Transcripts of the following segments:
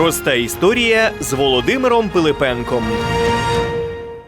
Проста історія з Володимиром Пилипенком.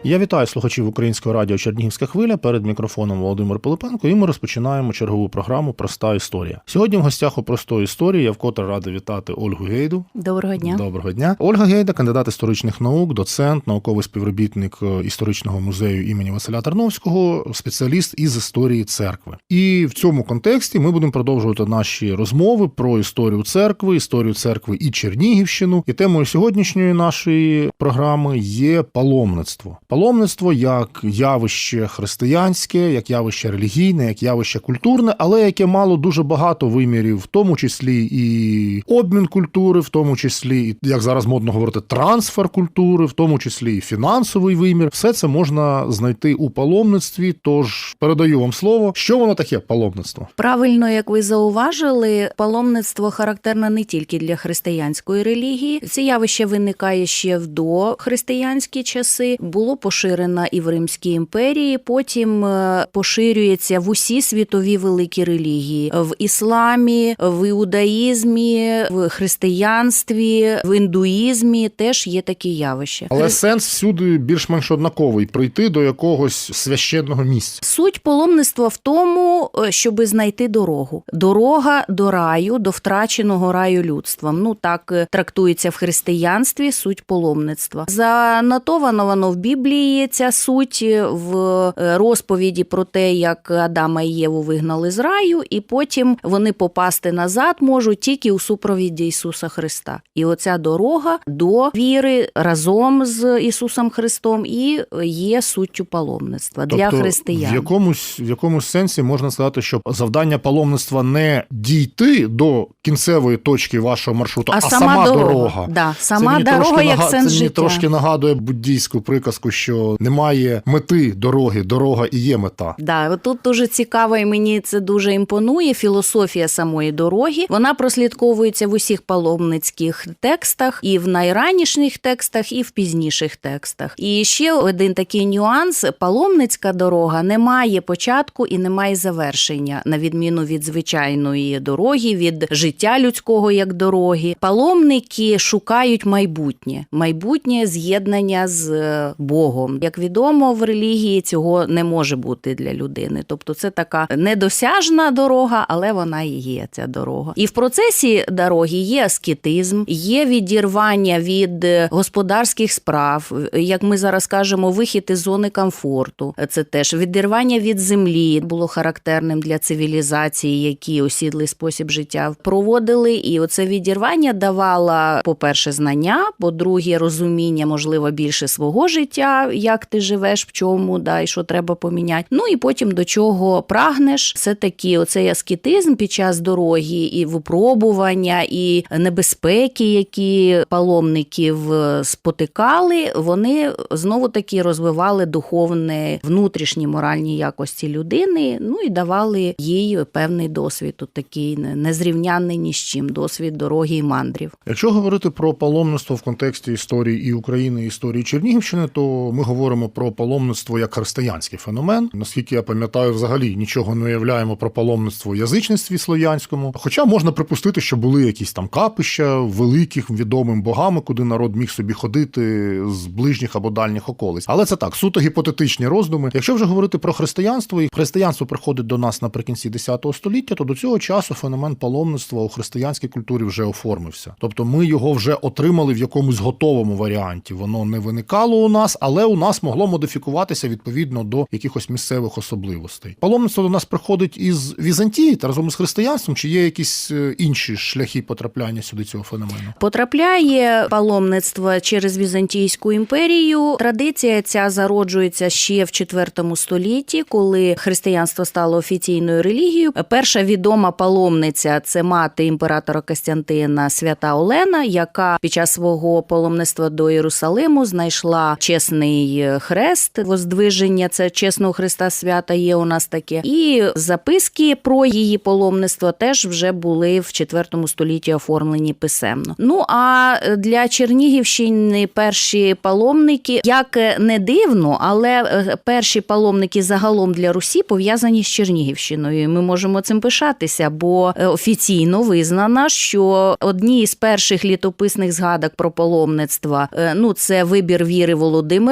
Я вітаю слухачів українського радіо Чернігівська хвиля перед мікрофоном Володимир Пилипенко. І ми розпочинаємо чергову програму Проста історія. Сьогодні в гостях у простої історії я вкотре радий вітати Ольгу Гейду. Доброго дня. Доброго дня. Ольга Гейда, кандидат історичних наук, доцент, науковий співробітник е, історичного музею імені Василя Тарновського, спеціаліст із історії церкви. І в цьому контексті ми будемо продовжувати наші розмови про історію церкви, історію церкви і Чернігівщину. І темою сьогоднішньої нашої програми є паломництво. Паломництво як явище християнське, як явище релігійне, як явище культурне, але яке мало дуже багато вимірів, в тому числі і обмін культури, в тому числі, як зараз модно говорити, трансфер культури, в тому числі і фінансовий вимір. Все це можна знайти у паломництві. Тож передаю вам слово, що воно таке паломництво. Правильно, як ви зауважили, паломництво характерне не тільки для християнської релігії. Це явище виникає ще в дохристиянські часи. Було поширено і в Римській імперії. Потім е, поширюється в усі світові великі релігії в ісламі, в іудаїзмі, в християнстві, в індуїзмі теж є такі явища. Але сенс всюди більш-менш однаковий прийти до якогось священного місця. Суть паломництва в тому, е, щоби знайти дорогу. Дорога до раю, до втраченого раю людством. Ну так е, трактується в християнстві суть паломництва. Занотовано воно в Біблії. Ця суть е, в е, розповіді про те, як Адама і Єву вигнали з раю, і потім вони попасти назад можуть тільки у супровіді Ісуса Христа. І оця дорога до віри разом з Ісусом Христом і є суттю паломництва для християн. Тобто В якомусь, в якомусь сенсі можна сказати, що завдання паломництва не дійти до кінцевої точки вашого маршруту, а, а сама, дорога. Да, Це сама мені дорога як нага- сенс це мені життя. трошки нагадує буддійську приказку, що немає мети дороги, дорога і є мета. Да, тут дуже цікаво, і мені це дуже імпонує. Філософія самої дороги. Вона прослідковується в усіх паломницьких текстах, і в найраніших текстах, і в пізніших текстах. І ще один такий нюанс: паломницька дорога не має початку і не має завершення, на відміну від звичайної дороги, від життя людського як дороги. Паломники шукають майбутнє, майбутнє з'єднання з е, Богом. Як відомо, в релігії цього не може бути для людини. Тобто, це така недосяжна дорога, але вона і є ця дорога. І в процесі дороги є аскетизм, є відірвання від е, господарських справ, як ми зараз кажемо, вихід із зони комфорту. Це теж відірвання від землі було характерним для цивілізації, які осідлий спосіб життя проводили. І оце відірвання давало, по-перше, знання, по-друге, розуміння, можливо, більше свого життя, як ти живеш, в чому, да, і що треба поміняти. Ну і потім до чого прагнеш. Все таки, оцей аскетизм під час дороги, і випробування, і небезпеки, які паломників е, спотикали, вони знову таки розвивали духовне внутрішні моральні якості людини. Ну і давали їй певний досвід, от такий не- незрівнянний ні з чим, досвід дороги і мандрів. Якщо говорити про паломництво в контексті історії і України, і історії Чернігівщини, то ми говоримо про паломництво як християнський феномен. Наскільки я пам'ятаю, взагалі нічого не уявляємо про паломництво в язичництві слов'янському. Хоча можна припустити, що були якісь там капища великих відомим богами, куди народ міг собі ходити з ближніх або дальніх околиць. Але це так, суто гіпотетичні роздуми. Якщо вже говорити про християнство, і християнство приходить до нас наприкінці X століття, то до цього часу феномен паломництва у християнській культурі вже оформився. Тобто ми його вже отримали в якомусь готовому варіанті. Воно не виникало у нас, але у нас могло модифікуватися відповідно до якихось місцевих особливостей. Паломництво до нас приходить із Візантії та разом із християнством, чи є якісь е, інші шляхи потрапляння сюди цього феномену? Потрапляє паломництво через Візантійську імперію. Традиція ця зароджується ще в IV столітті, коли християнство стало офіційною релігією. Перша відома паломниця це мати імператора Костянтина Свята Олена, яка під час свого паломництва до Єрусалиму знайшла чесне Червоний е, Хрест, Воздвиження, це чесного Христа свята є у нас таке. І записки про її паломництво теж вже були в 4 столітті оформлені писемно. Ну а для Чернігівщини перші паломники, як не дивно, але е, перші паломники загалом для Русі пов'язані з Чернігівщиною. Ми можемо цим пишатися, бо е, офіційно визнано, що одні з перших літописних згадок про паломництва, е, ну це вибір віри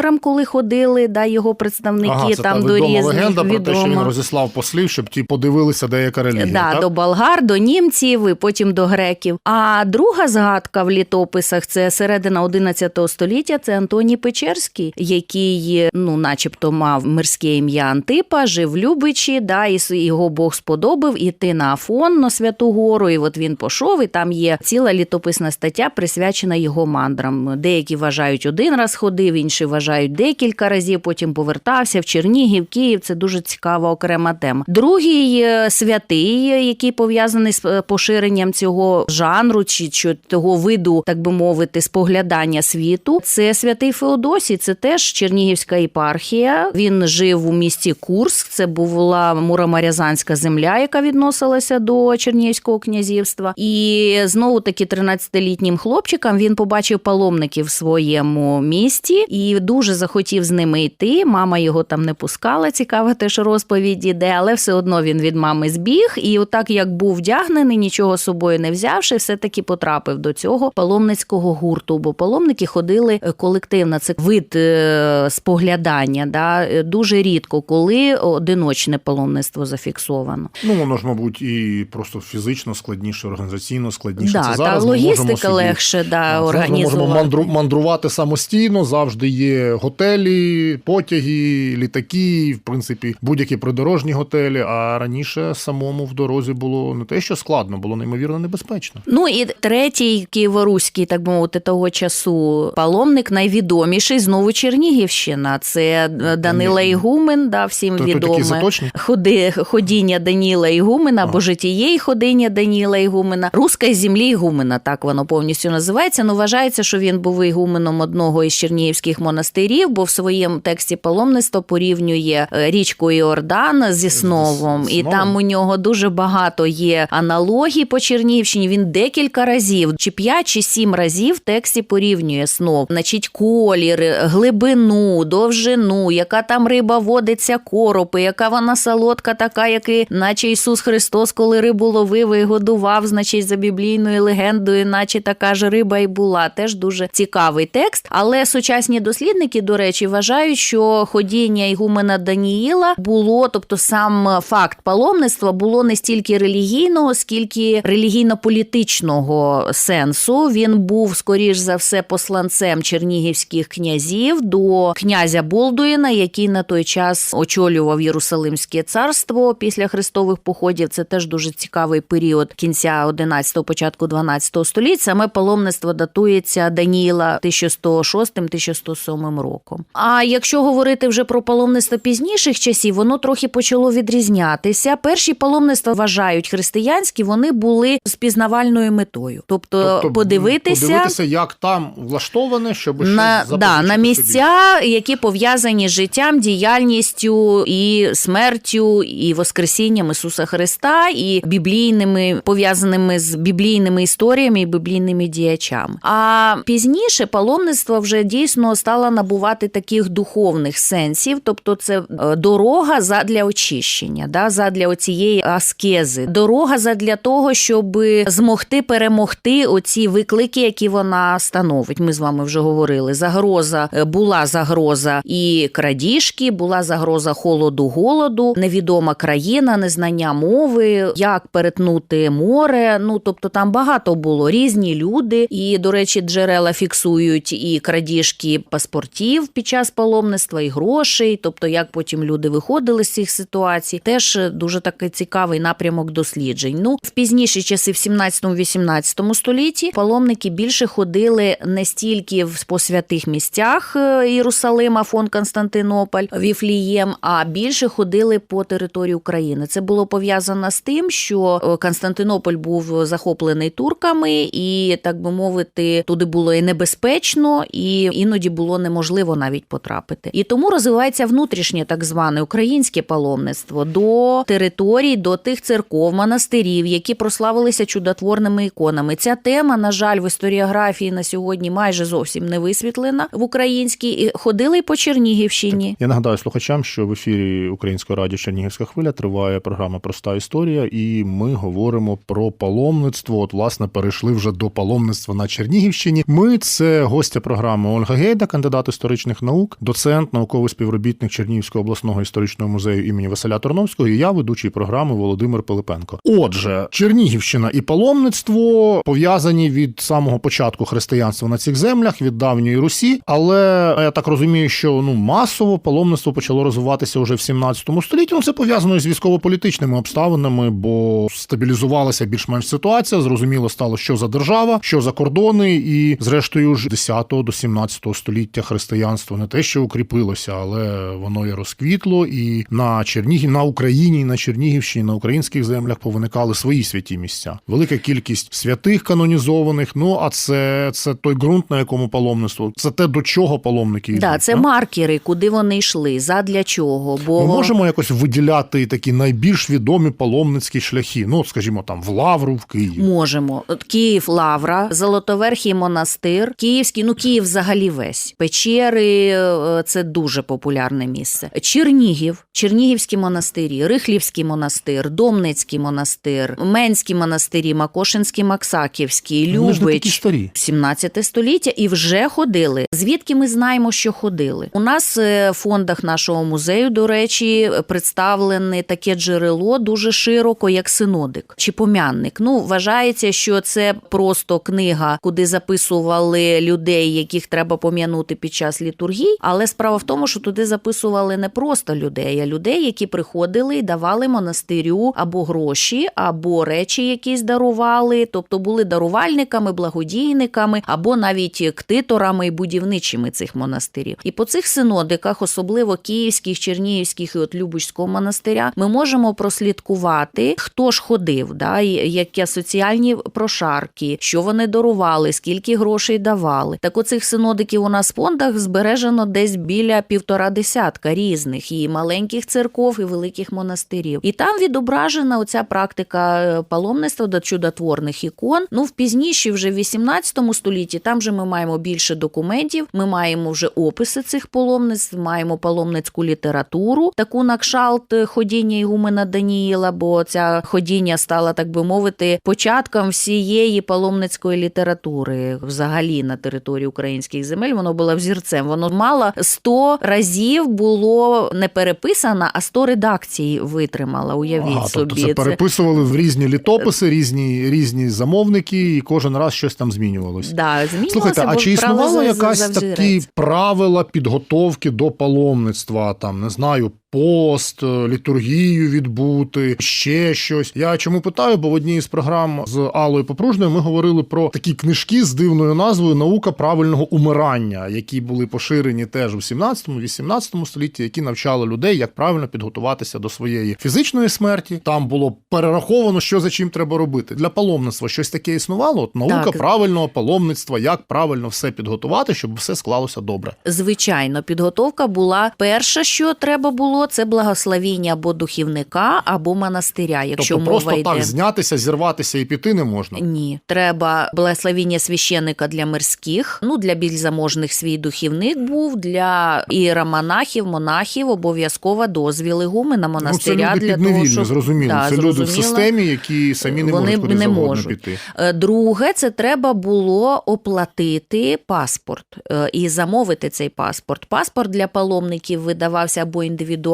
Володимиром, коли ходили, да його представники Ага, це там та до різних легенда про те, що він розіслав послів, щоб ті подивилися, де яка релігія. Да, так? до болгар, до німців і потім до греків. А друга згадка в літописах це середина 11 століття. Це Антоній Печерський, який, ну, начебто, мав мирське ім'я Антипа, жив в Любичі, да, і його Бог сподобав іти на Афон на Святу Гору. І от він пішов, і там є ціла літописна стаття, присвячена його мандрам. Деякі вважають один раз ходив, інші вважають декілька разів. Потім повертався в Чернігів, Київ. Це дуже цікава окрема тема. Другий е, святий, е, який пов'язаний з е, поширенням цього жанру чи, чи того виду, так би мовити, споглядання світу. Це святий Феодосій. Це теж Чернігівська єпархія. Він жив у місті Курск. Це була Муромарязанська земля, яка відносилася до Чернігівського князівства. І знову таки 13-літнім хлопчиком він побачив паломників в своєму місті і дуже захотів з ними йти. Мама його там не пускала. Цікава теж розповідь іде, але все одно він від мами збіг. І отак як був вдягнений, нічого з собою не взявши, все таки потрапив до цього паломницького гурту. Бо паломники ходили е, колективно. Це вид е, споглядання. Да? Е, Дуже рідко, коли одиночне паломництво зафіксовано. Ну, воно ж, мабуть, і просто фізично складніше, організаційно складніше. Да, Це та зараз можемо логістика легше да, зараз Ми можемо мандру, мандрувати самостійно, завжди є готелі, потяги, літаки, в принципі, будь-які придорожні готелі. А раніше самому в дорозі було не те, що складно, було неймовірно небезпечно. Ну і третій києворуський, так би мовити, того часу паломник найвідоміший знову Чернігівщина. Це е, Данила. Ігумен, да, всім То, відоме. Ходи, ходіння Даніла Ігумена або житіє і ходіння Даніла Ігумена. Руська землі Ігумена, так воно повністю називається. Ну вважається, що він був ігуменом одного із чернігівських монастирів, бо в своєму тексті паломництва порівнює е, річку Іордан зі Сновом, і там у нього дуже багато є аналогій по Чернігівщині. Він декілька разів, чи п'ять, чи сім разів в тексті порівнює снов. Значить, колір, глибину, довжину, яка там риба водиться, коропи, яка вона солодка, така, як і наче Ісус Христос, коли рибу ловив і годував, значить, за біблійною легендою, наче така ж риба і була. Теж дуже цікавий текст. Але сучасні дослідники, до речі, вважають, що ходіння Ігумена Даніїла було, тобто сам факт паломництва було не стільки релігійного, скільки релігійно-політичного сенсу. Він був, скоріш за все, посланцем чернігівських князів до князя Болдуїна, який на той час очолював Єрусалимське царство після хрестових походів. Це теж дуже цікавий період кінця 11-го, початку 12 століть. Саме паломництво датується Даніїла 1106-1107 роком. А якщо говорити вже про паломництво пізніших часів, воно трохи почало відрізнятися. Перші паломництва вважають християнські, вони були з пізнавальною метою, тобто, подивитися. подивитися, як там влаштоване, щоб На, да, на собі. місця, які пов'язані з життям, діяльністю і смертю, і воскресінням Ісуса Христа, і біблійними пов'язаними з біблійними історіями і біблійними діячами. А пізніше паломництво вже дійсно стало набувати таких духовних сенсів, тобто це е, дорога задля очищення, да, задля оцієї аскези, дорога задля того, щоб змогти перемогти оці виклики, які вона становить. Ми з вами вже говорили. Загроза е, була загроза і крадіжки, була загроза холоду, голоду, невідома країна, незнання мови, як перетнути море. Ну тобто там багато було різні люди, і до речі, джерела фіксують і крадіжки паспортів під час паломництва, і грошей. Тобто, як потім люди виходили з цих ситуацій, теж дуже такий цікавий напрямок досліджень. Ну в пізніші часи, в 17-18 столітті, паломники більше ходили не стільки в по святих місцях е, Єрусалима, фон Константинополь, Віфлієм, а більше ходили по території України. Це було пов'язано з тим, що е, Константинополь був захоплений турками, і так би мовити, туди було і небезпечно, і іноді було неможливо неможливо навіть потрапити. І тому розвивається внутрішнє так зване українське паломництво до територій, до тих церков, монастирів, які прославилися чудотворними іконами. Ця тема, на жаль, в історіографії на сьогодні майже зовсім не висвітлена в українській. Ходили й по Чернігівщині. Я нагадаю слухачам, що в ефірі Української радіо Чернігівська хвиля триває програма Проста історія, і ми говоримо про паломництво. От, власне, перейшли вже до паломництва на Чернігівщині. Ми це гостя програми Ольга Гейда, кандидат історичних наук, доцент, науковий співробітник Чернігівського обласного історичного музею імені Василя Терновського. І я ведучий програми Володимир Пилипенко. Отже, Чернігівщина і паломництво пов'язані від самого початку християнства на цих землях від давньої Русі, але я так розумію, що ну масово паломництво почало розвиватися вже в 17 столітті. Ну це пов'язано з військово-політичними обставинами, бо стабілізувалася більш-менш ситуація. Зрозуміло стало, що за держава, що за кордони, і зрештою ж 10 до 17 століття християнство не те, що укріпилося, але воно і розквітло. І на Чернігів, на Україні, і на Чернігівщині, на українських землях повиникали свої святі місця. Велика кількість святих канонізованих. Ну а це, це той ґрунт, на якому паломництво. Це те, до чого паломники йдуть. Да, це так? маркери, куди вони йшли, задля чого. Бо Ми можемо якось виділяти такі найбільш відомі паломницькі шляхи. Ну, скажімо, там в Лавру, в Київ. Можемо. От Київ, Лавра, Золотоверхий монастир, Київський, ну Київ взагалі весь. Печери е, це дуже популярне місце. Чернігів, Чернігівські монастирі, Рихлівський монастир, Домницький монастир, Менські монастирі, Макошинський, Максаківський, такі Любич. старі. 17 століття і вже ходили. Звідки ми знаємо, що ходили? У нас е, в фондах нашого музею, до речі, представлене таке джерело дуже широко, як синодик чи пом'янник. Ну, вважається, що це просто книга, куди записували людей, яких треба пом'янути під час літургії. Але справа в тому, що туди записували не просто людей, а людей, які приходили і давали монастирю або гроші, або речі якісь дарували, тобто були дарувальниками, благодійниками, або навіть ктиторами і будівничими цих монастирів. І по цих синодиках, особливо київських, чернігівських і от Любочського монастиря, ми можемо прослідкувати, хто ж ходив, да, які соціальні прошарки, що вони дарували, скільки грошей давали. Так оцих синодиків у нас в фондах збережено десь біля півтора десятка різних і маленьких церков, і великих монастирів. І там відображена оця практика е, паломництва до чудотворних ікон. Ну, в пізніші, вже в 18 столітті, там вже ми маємо більше документів. Ми маємо вже описи цих паломництв, маємо паломницьку літературу, таку на кшалт е, ходіння Ігумена Даніїла, бо ця ходіння стала, так би мовити, початком всієї паломницької літератури взагалі на території українських земель. Воно було взірцем. Воно мало 100 разів було не переписано, а 100 редакцій витримала. Уявіть а, собі. тобто це переписували в різні літописи, різні, різні замовники, і кожен раз щось там змінювалось. Да, змінювалося, Слухайте, а чи існувала існувало якась такі правила підготовки до паломництва? Там не знаю, пост, е, літургію відбути, ще щось. Я чому питаю? Бо в одній із програм з Аллою Попружною ми говорили про такі книжки з дивною назвою Наука правильного умирання, які були поширені теж у 17-18 столітті, які навчали людей, як правильно підготуватися до своєї фізичної смерті. Там було перераховано, що за чим треба робити. Для паломництва щось таке існувало. От наука Так. правильного паломництва, як правильно все підготувати, щоб все склалося добре. Звичайно, підготовка була перше, що треба було, це благословіння або духівника, або монастиря, якщо тобто мова просто йде. так знятися, зірватися і піти не можна. Ні, треба благословіння священника для мирських. Ну для більш заможних свій духівник був для іеромонахів, монахів обов'язково дозвіл ігумена Ну, це монастиря люди для того, щоб зрозуміло. Да, це люди в системі, які самі не Вони можуть куди не можуть. піти. Е, Друге, це треба було оплатити паспорт е, і замовити цей паспорт. Паспорт для паломників видавався або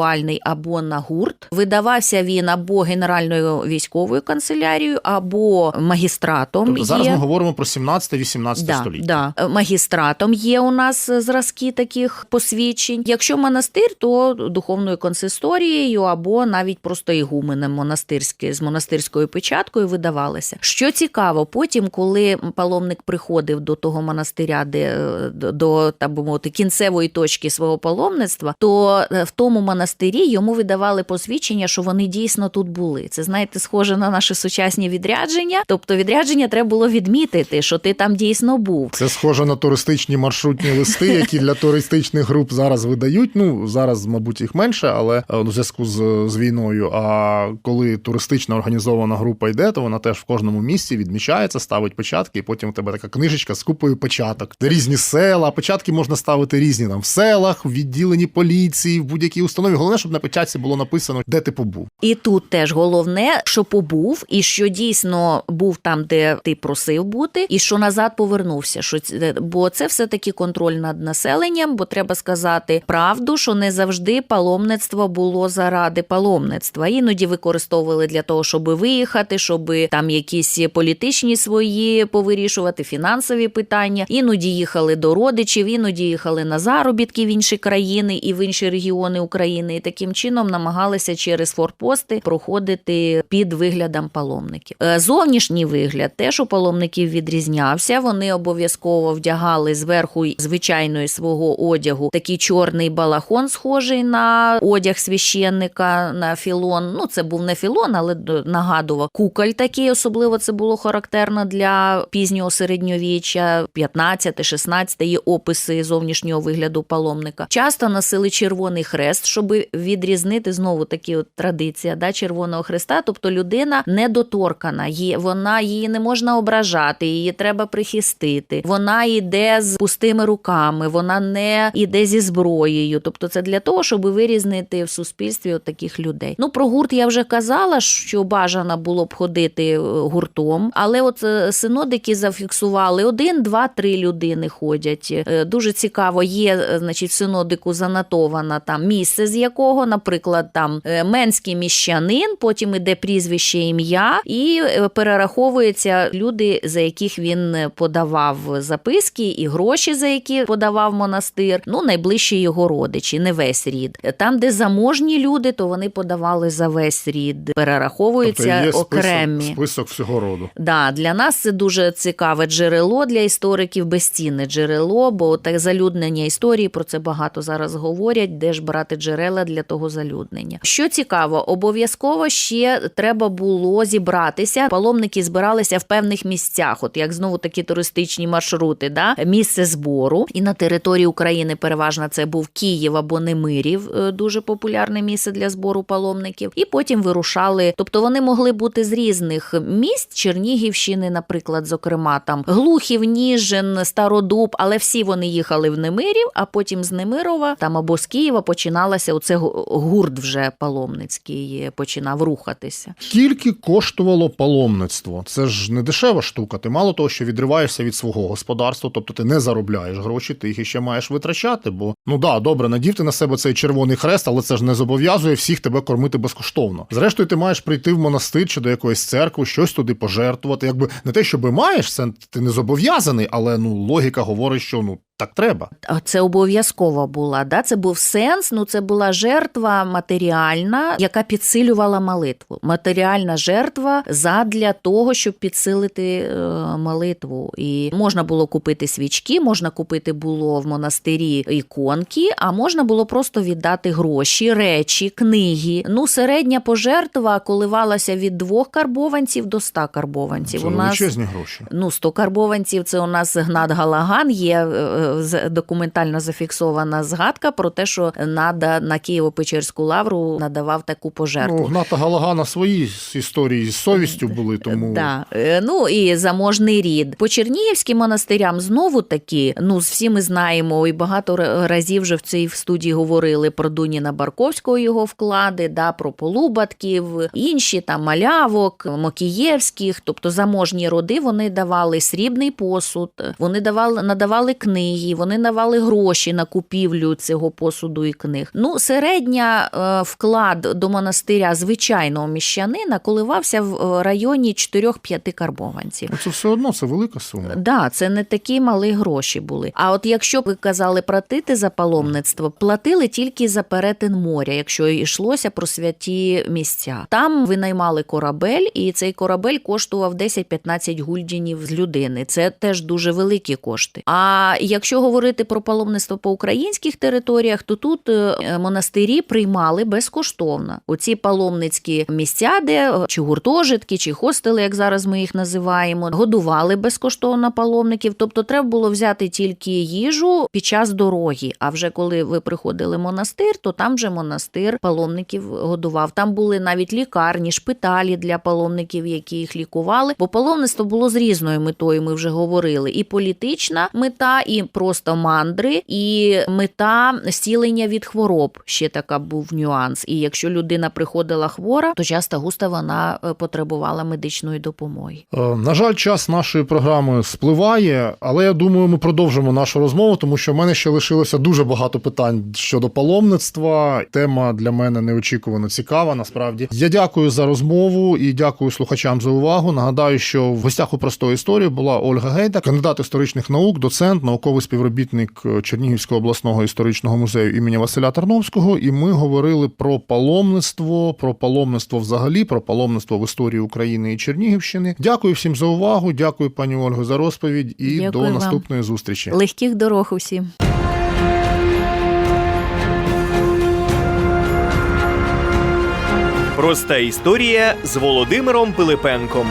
індивідуальний, або на гурт. Видавався він або Генеральною військовою канцелярією, або магістратом. Тобто зараз є. ми говоримо про 17-18 Да, століття. да. Е, Магістратом є у нас зразки таких посвідчень. Якщо монастир, то духовною консисторією або навіть просто ігуменем монастирське з монастирською печаткою видавалися. Що цікаво, потім, коли паломник приходив до того монастиря, де е, до- до так би мовити кінцевої точки свого паломництва, то е, в тому монастирі монастирі йому видавали посвідчення, що вони дійсно тут були. Це знаєте, схоже на наші сучасні відрядження. Тобто, відрядження треба було відмітити, що ти там дійсно був. Це схоже на туристичні маршрутні листи, які для туристичних груп зараз видають. Ну зараз, мабуть, їх менше, але е, у зв'язку з, з війною. А коли туристична організована група йде, то вона теж в кожному місці відмічається, ставить початки, і потім у тебе така книжечка з купою початок. Різні села. Початки можна ставити різні там в селах, в відділенні поліції, в будь-якій установі. Головне, щоб на початці було написано, де ти побув. І тут теж головне, що побув, і що дійсно був там, де ти просив бути, і що назад повернувся. Що це- бо це все таки контроль над населенням, бо треба сказати правду, що не завжди паломництво було заради паломництва. Іноді використовували для того, щоб виїхати, щоб там якісь політичні свої повирішувати, фінансові питання. Іноді їхали до родичів, іноді їхали на заробітки в інші країни і в інші регіони України. І таким чином намагалися через форпости проходити під виглядом паломників. Е, Зовнішній вигляд теж у паломників відрізнявся. Вони обов'язково вдягали зверху звичайної свого одягу такий чорний балахон, схожий на одяг священника на філон. Ну, це був не філон, але нагадував куколь такий. Особливо це було характерно для пізнього середньовіччя, 15-16 є описи зовнішнього вигляду паломника. Часто носили червоний хрест, щоб відрізнити знову такі от традиція да, червоного хреста. Тобто людина недоторкана, є вона її не можна ображати, її треба прихистити. Вона йде з пустими руками, вона не йде зі зброєю. Тобто, це для того, щоб вирізнити в суспільстві от таких людей. Ну про гурт я вже казала, що бажано було б ходити е, гуртом, але от е, синодики зафіксували один, два, три людини ходять. Е, Дуже цікаво, є значить, в синодику занотовано там місце, з якого, наприклад, там е, менський міщанин, потім іде прізвище ім'я, і е, перераховуються люди, за яких він е, подавав записки, і гроші, за які подавав монастир. Ну, найближчі його родичі, не весь рід. Там, де заможні люди, то вони подавали за весь рід. Перераховуються тобто є список, окремі. список всього роду. Да, для нас це дуже цікаве джерело для істориків, безцінне джерело, бо так залюднення історії про це багато зараз говорять, де ж брати джерела для того залюднення. Що цікаво, обов'язково ще треба було зібратися. Паломники збиралися в певних місцях, от як знову такі туристичні маршрути, да? місце збору. І на території України переважно це був Київ або Немирів, е, дуже популярне місце для збору паломників. І потім вирушали. Тобто вони могли бути з різних місць Чернігівщини, наприклад, зокрема там Глухів, Ніжин, Стародуб, але всі вони їхали в Немирів, а потім з Немирова там або з Києва починалося оце гу- гурт вже паломницький починав рухатися. Скільки коштувало паломництво? Це ж не дешева штука. Ти мало того, що відриваєшся від свого господарства, тобто ти не заробляєш гроші, ти їх іще маєш витрачати. Бо ну да, добре, надів ти на себе цей червоний хрест, але це ж не зобов'язує всіх тебе кормити безкоштовно. Зрештою, ти маєш прийти в монастир чи до якоїсь церкви, щось туди пожертвувати. Якби не те, що маєш, це ти не зобов'язаний, але ну логіка говорить, що ну так треба. А Це обов'язково була. Да? Це був сенс. Ну це була жертва матеріальна, яка підсилювала молитву. Матеріальна жертва задля того, щоб підсилити е, молитву. І можна було купити свічки, можна купити було в монастирі іконки, а можна було просто віддати гроші, речі, книги. Ну, середня пожертва коливалася від двох карбованців до ста карбованців. Це У нас величезні гроші. Ну, 100 карбованців це у нас Гнат Галаган. Є е, документально зафіксована згадка про те, що Нада на Києво-Печерську лавру надавав таку пожертву. Ну, Гната Галагана свої історії з совістю були, тому Да. Е, Ну і заможний рід. По Чернігівським монастирям знову таки, ну всі ми знаємо, і багато разів вже в цій студії говорили про Дуніна Барковського його вклади, да, про Полубатків, інші там малявок, Мокієвських, тобто заможні роди, вони давали срібний посуд, вони давали надавали книги, вони давали гроші на купівлю цього посуду і книг. Ну, середня е, вклад до монастиря звичайного міщанина коливався в е, районі 4-5 карбованців. це все одно це велика сума. Да, це не такі малі гроші були. А от якщо б ви казали платити за паломництво, платили тільки за перетин моря, якщо йшлося про святі місця. Там винаймали корабель, і цей корабель коштував 10-15 гульдінів з людини. Це теж дуже великі кошти. А якщо якщо говорити про паломництво по українських територіях, то тут е, монастирі приймали безкоштовно оці паломницькі місця, де е, чи гуртожитки, чи хостели, як зараз ми їх називаємо, годували безкоштовно паломників. Тобто, треба було взяти тільки їжу під час дороги. А вже коли ви приходили в монастир, то там вже монастир паломників годував. Там були навіть лікарні, шпиталі для паломників, які їх лікували. Бо паломництво було з різною метою. Ми вже говорили: і політична мета, і просто мандри, і мета зцілення від хвороб. Ще така був нюанс. І якщо людина приходила хвора, то часто густо вона е, потребувала медичної допомоги. Е, На жаль, час нашої програми спливає, але я думаю, ми продовжимо нашу розмову, тому що в мене ще лишилося дуже багато питань щодо паломництва. Тема для мене неочікувано цікава. Насправді я дякую за розмову і дякую слухачам за увагу. Нагадаю, що в гостях у простої історії була Ольга Гейда, кандидат історичних наук, доцент, науковий співробітник е, Чернігівського обласного історичного музею імені Василя Тарновського. І ми говорили про паломництво, про паломництво взагалі, про паломництво в історії України і Чернігівщини. Дякую всім за увагу. Дякую, пані Ольго, за розповідь і Дякую до вам. наступної зустрічі. Легких дорог усім. Проста історія з Володимиром Пилипенком.